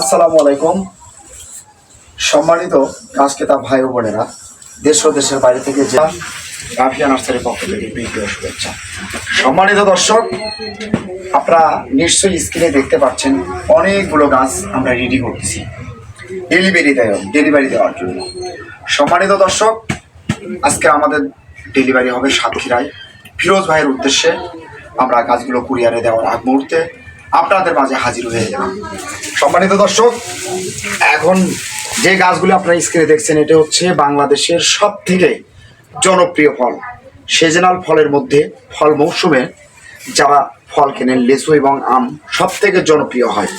আসসালামু আলাইকুম। সম্মানিত গাছকেতা ভাই ও বোনেরা, দেশ ও দেশের বাইরে থেকে যে গাভিয়া নার্সারির পক্ষ থেকে বিদ্যুৎ শুভেচ্ছা। সম্মানিত দর্শক, আপনারা নিশ্চয়ই স্ক্রিনে দেখতে পাচ্ছেন, অনেকগুলো গাছ আমরা রেডি করতেছি। ডেলিভারি দেওয়া ডেলিভারি দেওয়ার জন্য। সম্মানিত দর্শক, আজকে আমাদের ডেলিভারি হবে সাতক্ষীরায়। ফিরোজ ভাইয়ের উদ্দেশ্যে আমরা গাছগুলো কুরিয়ারে দেওয়ার আগ মুহূর্তে আপনাদের মাঝে হাজির হয়ে গেলাম। সম্মানিত দর্শক, এখন যে গাছগুলো আপনারা স্ক্রিনে দেখছেন, এটা হচ্ছে বাংলাদেশের সব থেকে জনপ্রিয় ফল। সিজনাল ফলের মধ্যে ফল মৌসুমে যারা ফল কেনেন, লেচু এবং আম সব থেকে জনপ্রিয় হয়।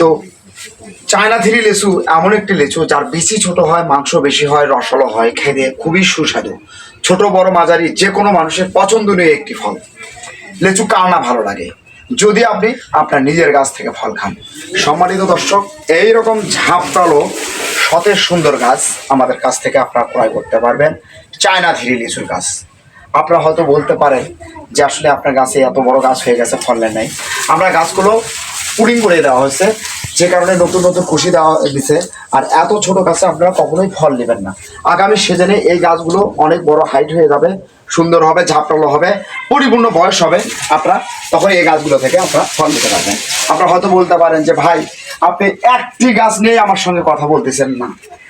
তো চায়না থ্রি লেচু এমন একটি লেচু, যার বেশি ছোট হয়, মাংস বেশি হয় রসালো হয়, খেতে খুবই সুস্বাদু। ছোট বড় মাঝারি যে কোনো মানুষের পছন্দনীয় একটি ফল। লেচু কার না ভালো লাগে? যদি আপনি আপনার নিজের গাছ থেকে ফল খান। সম্মানিত দর্শক এই রকম ঝাঁপটালো সতেজ সুন্দর গাছ আমাদের কাছ থেকে আপনারা ক্রয় করতে পারবেন। চায়না ধীরে লিচুর গাছ। আপনারা হয়তো বলতে পারেন যে আসলে আপনার গাছে এত বড় গাছ হয়ে গেছে ফলের নাই আমরা গাছগুলো পুডিং করে দেওয়া হয়েছে, যে কারণে নতুন নতুন খুশি দেওয়া দিছে। আর এত ছোট গাছে আপনারা কখনোই ফল নেবেন না। আগামী সিজনে এই গাছগুলো অনেক বড় হাইট হয়ে যাবে। সুন্দর হবে, ঝাপটালো হবে, পরিপূর্ণ বয়স হবে আপনারা। তখন এই গাছগুলো থেকে আপনারা ফল নিতে পারবেন। আপনারা হয়তো বলতে পারেন যে, ভাই, আপনি একটি গাছ নিয়ে আমার সঙ্গে কথা বলতেছেন না।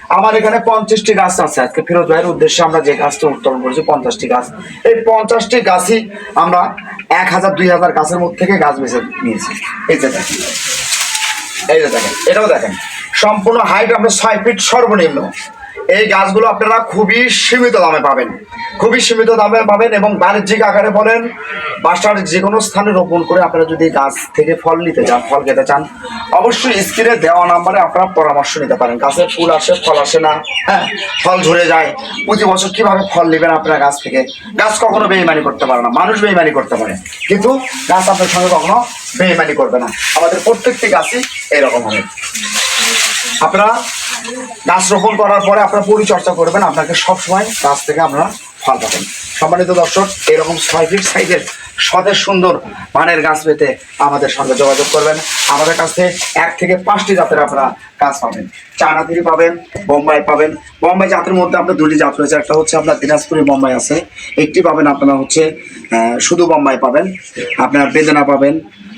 আমার এখানে পঞ্চাশটি গাছ আছে। আজকে ফিরোজ ভাইয়ের উদ্দেশ্যে আমরা যে গাছটা উত্তোলন করেছি, পঞ্চাশটি গাছ। এই পঞ্চাশটি গাছই আমরা এক হাজার, দুই হাজার গাছের মধ্যে থেকে গাছ বেছে নিয়েছি। এই যে দেখেন। এই যে দেখেন। এটাও দেখেন। সম্পূর্ণ হাইট আমরা ছয় ফিট সর্বনিম্ন। এই গাছগুলো আপনারা খুবই সীমিত দামে পাবেন। খুবই সীমিত দামে পাবেন এবং বাণিজ্যিক আকারে বলেন, বাসার যে কোনো স্থানে রোপণ করে আপনারা যদি গাছ থেকে ফল নিতে চান, ফল খেতে চান, অবশ্যই স্ক্রিনে দেওয়া নাম্বারে আপনারা পরামর্শ নিতে পারেন। গাছের ফুল আসে, ফল আসে না হ্যাঁ ফল ঝরে যায়, প্রতি বছর কীভাবে ফল নেবেন আপনার গাছ থেকে? গাছ কখনো বেইমানি করতে পারে না, মানুষ বেইমানি করতে পারে, কিন্তু গাছ আপনার সঙ্গে কখনো বেইমানি করবে না। আমাদের প্রত্যেকটি গাছই এরকম হবে। আপনারা গাছ রোপণ করার পরে আপনারা পরিচর্যা করবেন, আপনাকে সবসময় গাছ থেকে আপনারা ফল পাবেন। সম্মানিত দর্শক, এরকম ছয় ফিট সাইজের সতেজ সুন্দর মানের গাছ পেতে আমাদের সঙ্গে যোগাযোগ করবেন। আমাদের কাছে এক থেকে পাঁচটি জাতের আপনারা গাছ পাবেন। চায়নাথিরি পাবেন, বোম্বাই পাবেন। বোম্বাই জাতের মধ্যে আপনার দুটি জাত রয়েছে। একটা হচ্ছে আপনার দিনাজপুরি বোম্বাই আছে। একটি পাবেন আপনারা হচ্ছে শুধু বোম্বাই পাবেন। আপনার বেদনা পাবেন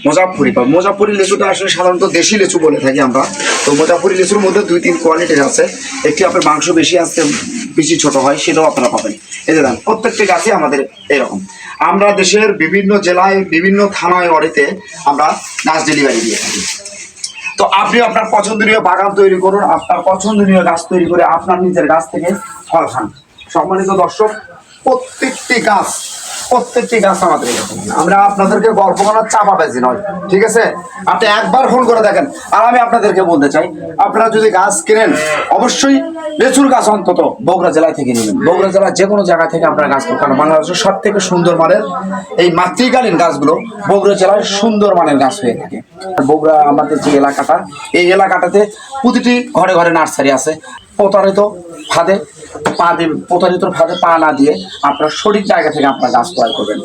মোজাফুরি পাবেন। মোজাফুরি লিচুটা আসলে সাধারণত দেশি লিচু বলে থাকি আমরা। তো মোজাফুরি লিচুর মধ্যে দুই তিন কোয়ালিটির আছে। একটি আপনার মাংস বেশি আসতে বেশি ছোট হয়, সেটাও আপনারা পাবেন। এই দেন প্রত্যেকটি গাছই আমাদের এরকম। আমরা দেশের বিভিন্ন জেলায়, বিভিন্ন থানায় অড়িতে আমরা গাছ ডেলিভারি দিয়ে থাকি। তো আপনি আপনার পছন্দনীয় বাগান তৈরি করুন, আপনার পছন্দনীয় গাছ তৈরি করে আপনার নিজের গাছ থেকে ফল খান। সম্মানিত দর্শক, প্রত্যেকটি গাছ প্রত্যেকটি গাছ আমাদের আমরা আপনাদেরকে গল্প করার চাপা পেয়েছি নয়, ঠিক আছে? আপনি একবার ফোন করে দেখেন। আর আমি আপনাদেরকে বলতে চাই, আপনারা যদি গাছ কেনেন, অবশ্যই লেচুর গাছ অন্তত বগুড়া জেলায় থেকে নেবেন বগুড়া জেলার যে কোনো জায়গা থেকে আপনারা গাছ কারণ বাংলাদেশের সব থেকে সুন্দর মানের এই মাতৃকালীন গাছগুলো বগুড়া জেলায় সুন্দর মানের গাছ হয়ে থাকে। বগুড়া আমাদের যে এলাকাটা, এই এলাকাটাতে প্রতিটি ঘরে ঘরে নার্সারি আছে। প্রতারিত ফাঁদে পা দিয়ে প্রতারিত ভাবে পা না দিয়ে আপনার সঠিক জায়গা থেকে আপনার গাছ ক্রয় করবেন।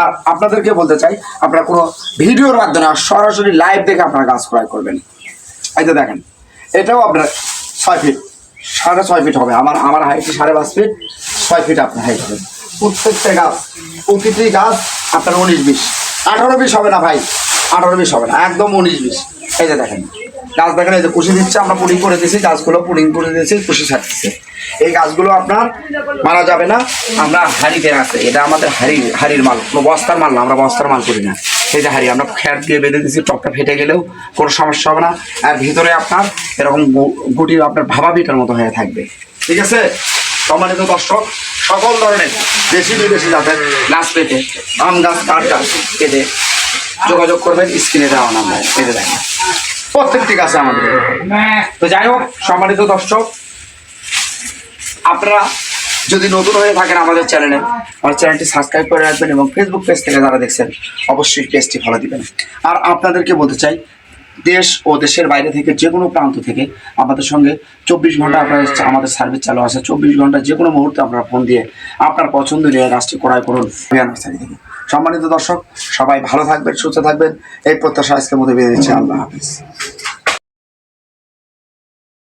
আর আপনাদেরকে বলতে চাই, আপনারা কোনো ভিডিওর মাধ্যমে আর সরাসরি লাইভ দেখে আপনারা গাছ ক্রয় করবেন। এই যে দেখেন, এটাও আপনার ছয় ফিট সাড়ে ছয় ফিট হবে। আমার আমার হাইট সাড়ে পাঁচ ফিট ছয় ফিট আপনার হাইট হবে। প্রত্যেকটা গাছ, প্রতিটি গাছ আপনার উনিশ বিশ। আঠারো বিশ হবে না ভাই, আঠারো বিশ হবে না, একদম উনিশ বিশ। এই যে দেখেন গাছ দেখেন, এই যে কুশি দিচ্ছে, আমরা পুডিং করে দিয়েছি, গাছগুলো পুডিং করে দিয়েছি, কুশি ছাড়তেছে। এই গাছগুলো আপনার মারা যাবে না, আমরা হাড়িতে রাখতে এটা আমাদের হাড়ি, হাড়ির মাল, কোনো বস্তার মাল না, আমরা বস্তার মাল করি না। এই যে হাড়ি, আমরা খ্যাট দিয়ে বেঁধে দিয়েছি, টপটা ফেটে গেলেও কোনো সমস্যা হবে না, আর ভিতরে আপনার এরকম গুটি আপনার ভাবা পিঠার মতো হয়ে থাকবে। ঠিক আছে? সম্মানিত দর্শক, সকল ধরনের দেশি বিদেশি জাতের গাছ পেতে, আম গাছ, কাঠ গাছ পেতে যোগাযোগ করবেন, স্ক্রিনে দেওয়া নাম্বার, পেতে দেখেন প্রত্যেকটি গাছে আমাদের। তো যাই হোক, সম্মানিত দর্শক, আপনারা যদি নতুন হয়ে থাকেন আমাদের চ্যানেলে আমার চ্যানেলটি সাবস্ক্রাইব করে রাখবেন এবং ফেসবুক পেজ থেকে যারা দেখছেন, অবশ্যই পেজটি ফলো দিবেন। আর আপনাদেরকে বলতে চাই দেশ ও দেশের বাইরে থেকে যে কোনো প্রান্ত থেকে আমাদের সঙ্গে চব্বিশ ঘণ্টা আপনার আমাদের সার্ভিস চালু আছে। চব্বিশ ঘণ্টা যে কোনো মুহূর্তে আপনারা ফোন দিয়ে আপনার পছন্দনীয় গাছটি ক্রয় করুন। থেকে সম্মানিত দর্শক, সবাই ভালো থাকবেন, সুস্থ থাকবেন। এই প্রত্যাশা আজকের মধ্যে বেরিয়ে দিচ্ছে আল্লাহ হাফিজ।